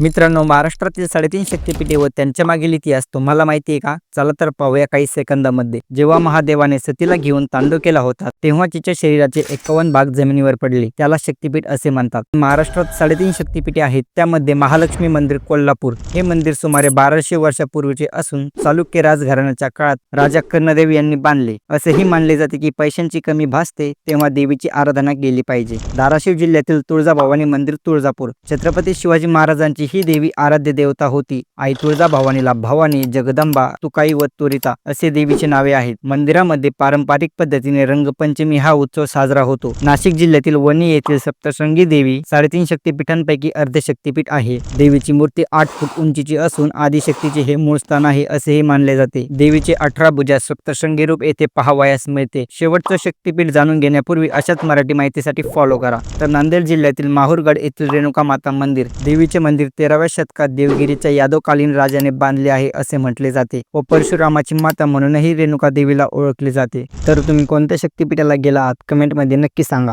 मित्रांनो महाराष्ट्रातील साडेतीन शक्तिपीठे व त्यांच्या मागील इतिहास तुम्हाला माहिती आहे का? चला तर पाहूया काही सेकंदामध्ये. जेव्हा महादेवाने सतीला घेऊन तांडव केला होता तेव्हा तिच्या शरीराचे एकावन्न भाग जमिनीवर पडले. त्याला शक्तिपीठ असे म्हणतात. महाराष्ट्रात साडेतीन शक्तीपीठे आहेत. त्यामध्ये महालक्ष्मी मंदिर कोल्हापूर. हे मंदिर सुमारे बाराशे वर्षापूर्वीचे असून चालुक्य राजघराण्याच्या काळात राजा कर्णदेव यांनी बांधले. असेही मानले जाते की पैशांची कमी भासते तेव्हा देवीची आराधना केली पाहिजे. धाराशिव जिल्ह्यातील तुळजाभवानी मंदिर तुळजापूर. छत्रपती शिवाजी महाराजांची ही देवी आराध्य देवता होती. आई तुळजाभवानीला भवानी जगदंबा तुकाई व तुरिता असे देवीचे नावे आहेत. मंदिरामध्ये पारंपरिक पद्धतीने रंगपंचमी हा उत्सव साजरा होतो. नाशिक जिल्ह्यातील वणी येथील सप्तशृंगी देवी साडेतीन शक्तिपीठांपैकी अर्ध शक्तिपीठ आहे. देवीची मूर्ती आठ फूट उंचीची असून आदिशक्तीचे हे मूळ स्थान आहे असेही मानले जाते. देवीचे अठरा भुजा सप्तशृंगी रूप येथे पाहावयास मिळते. शेवटचं शक्तिपीठ जाणून घेण्यापूर्वी अशाच मराठी माहितीसाठी फॉलो करा. तर नांदेड जिल्ह्यातील माहूरगड येथील रेणुका माता मंदिर देवीचे मंदिर तेराव्या शतकात देवगिरीच्या यादवकालीन राजाने बांधले आहे असे म्हटले जाते व परशुरामाची माता म्हणूनही रेणुका देवीला ओळखले जाते. तर तुम्ही कोणत्या शक्तिपीठाला गेला आहात? कमेंटमध्ये नक्की सांगा.